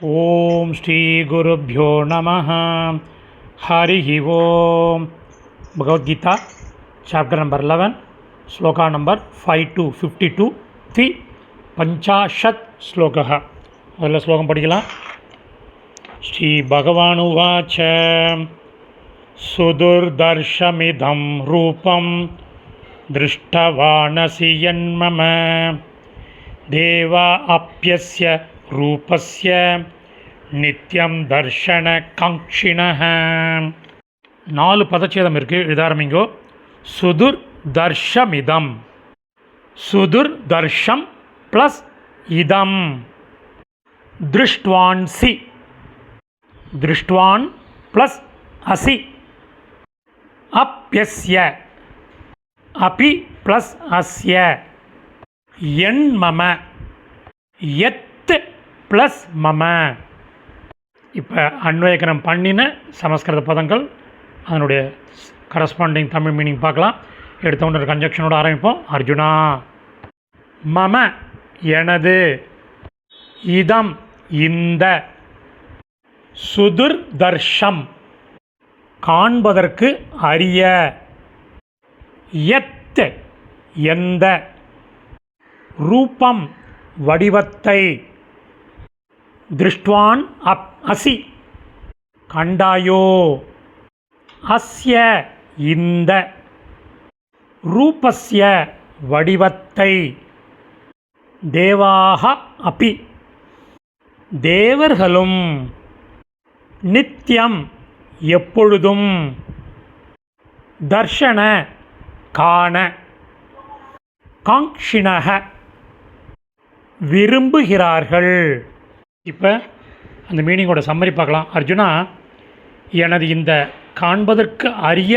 ॐ श्रीगुरुभ्यो नमः हरिः ओम् Bhagavad Gita chapter number eleven shloka number five two fifty two ति पञ्चाशत् श्लोकः முதல்ல ஸ்லோகம் படிக்கலாம் श्रीभगवानुवाच सुदुर्दर्शमिदं रूपं दृष्टवानसि यन्मम देवा अप्यस्य रूपस्य நித்யம் தர்ஷன காங்க்ஷிணः நாலு பதச்சேதம் இருக்குது எழுதாரம்பிங்கோ சுதுர் தர்ஷமிதம் சுதுர் தர்ஷம் ப்ளஸ் இதம் திருஷ்டுவான்சி திருஷ்டுவான் ப்ளஸ் அசி அப்யஸ்ய அபி ப்ளஸ் அஸ்ய என் மம எத் ப்ளஸ் மம. இப்போ அன்வயக்கரம் பண்ணின சமஸ்கிருத பதங்கள் அதனுடைய கரஸ்பாண்டிங் தமிழ் மீனிங் பார்க்கலாம். எடுத்தவொன்று ஒரு கன்ஜெக்ஷனோட ஆரம்பிப்போம். அர்ஜுனா. மம எனது. இதம் இந்த. சுதுர் தர்ஷம். காண்பதற்கு அரிய. எத் எந்த. ரூபம் வடிவத்தை. திருஷ்டுவான் அப் அசி. கண்டாயோ? அஸ்ய இந்த. ரூபஸ்ய வடிவத்தை. தேவாக அபி. தேவர்களும் நித்தியம் எப்பொழுதும் தர்ஷன காண. காங்ஷிணக விரும்புகிறார்கள். இப்போ அந்த மீனிங்கோட சம்மரி பார்க்கலாம். அர்ஜுனா எனது இந்த காண்பதற்கு அரிய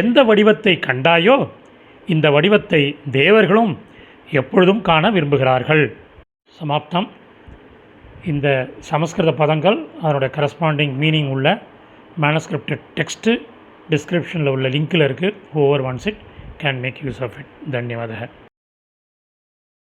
எந்த வடிவத்தை கண்டாயோ இந்த வடிவத்தை தேவர்களும் எப்பொழுதும் காண விரும்புகிறார்கள். சமாப்தம். இந்த சமஸ்கிருத பதங்கள் அதனுடைய கரஸ்பாண்டிங் மீனிங் உள்ள மேனஸ்கிரிப்டட் டெக்ஸ்ட்டு டிஸ்கிரிப்ஷனில் உள்ள லிங்கில் இருக்குது over once it can make use of it தன்யவாதக.